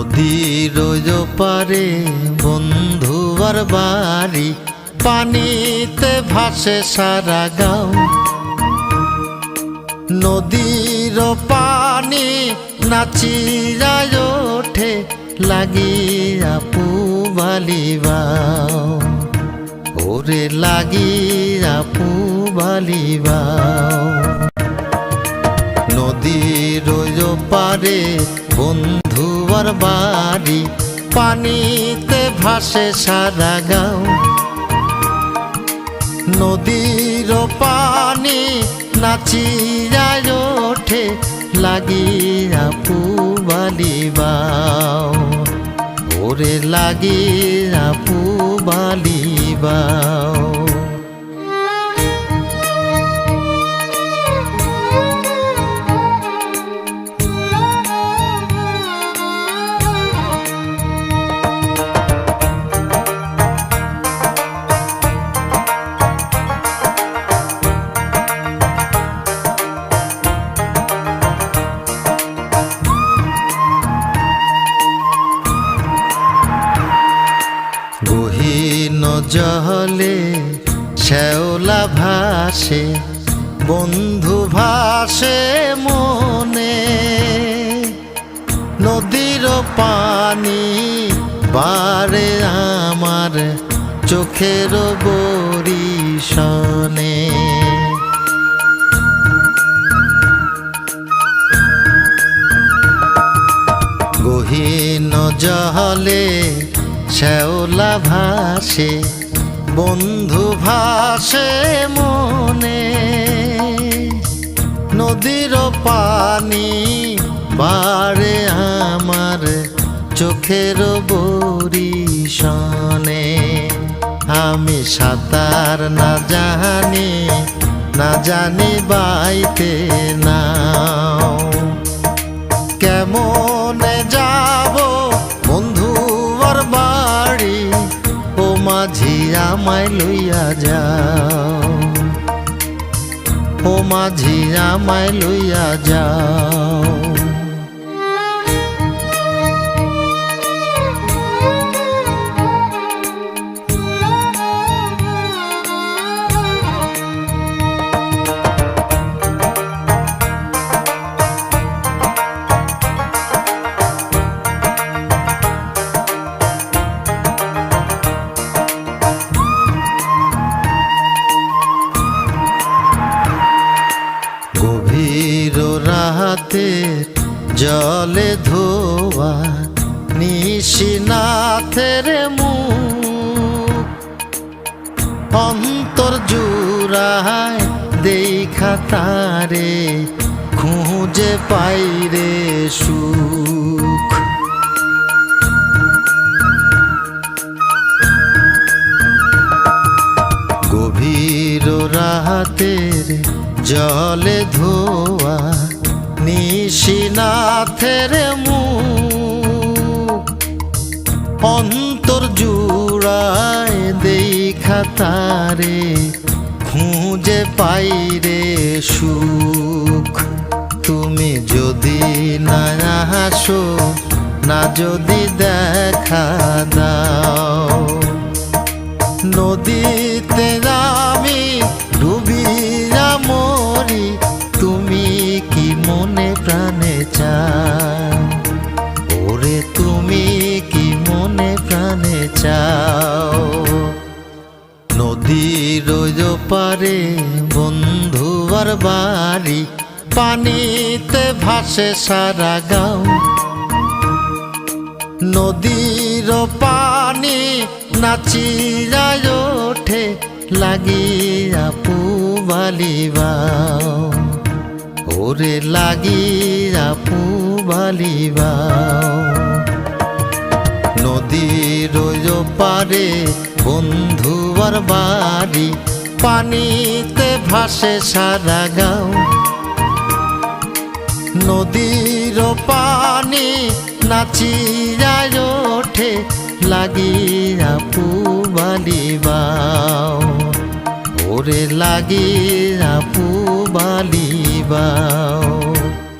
নদীর পারে বন্ধুবার বাড়ি, পানিতে ভাসে সারা গাও। নদীর পানি নাচিরায় ওঠে, লাগিয়া পুবালিবাও ওরে লাগিয়া নদীর ওই পারে বন্ধুয়ার বাড়ি, পানিতে ভাসে সারা গাও। নদীর পানি নাচিরায় ওঠে, লাগিয়া পুবালিবাও ওরে লাগিয়া পুবালিবাও গহীন জহলে শ্যাওলা ভাসে, বন্ধু ভাসে মনে। নদীর পানি বারে আমার চোখের বরিশনে। গহীন জহলে শ্যাওলা ভাসে বন্ধু ভাসে মনে, নদীর পানি বারে আমার চোখের বরিশনে। আমি সাঁতার না জানি না জানি বাইতে নাও। কেমন যাব আমায় লইয়া যাও। ও মাঝি আমায় লইয়া যাও। রাতে জলে ধোয়া নিশিনাথের মুখ। অন্তর জুড়ায় দেখা তারে খুঁজে পাইরে সুখ। গভীর রাতের জলে ধোয়া নিশিনাথের মুখ অন্তর জুড়ায় দেখা তারে, খুঁজে পাইরে সুখ। তুমি যদি না আসো, না যদি দেখা দাও। নদীতে আমি মনে প্রাণে চাও ওরে তুমি কি মনে প্রাণে চাও? নদীর পারে বন্ধুয়ার বাড়ি, পানিতে ভাসে সারা গাও। নদীর পানি নাচিরায় ওঠে, লাগিয়া পুবালিবাও ওরে লাগিয়া পুবালিবাও নদীর ওই পারে বন্ধুয়ার বাড়ি, পানিতে ভাসে সারা গাও। নদীর পানি নাচিরায় ওঠে লাগিয়া পুবালিবাও ওরে লাগে আপু পুবালিবাও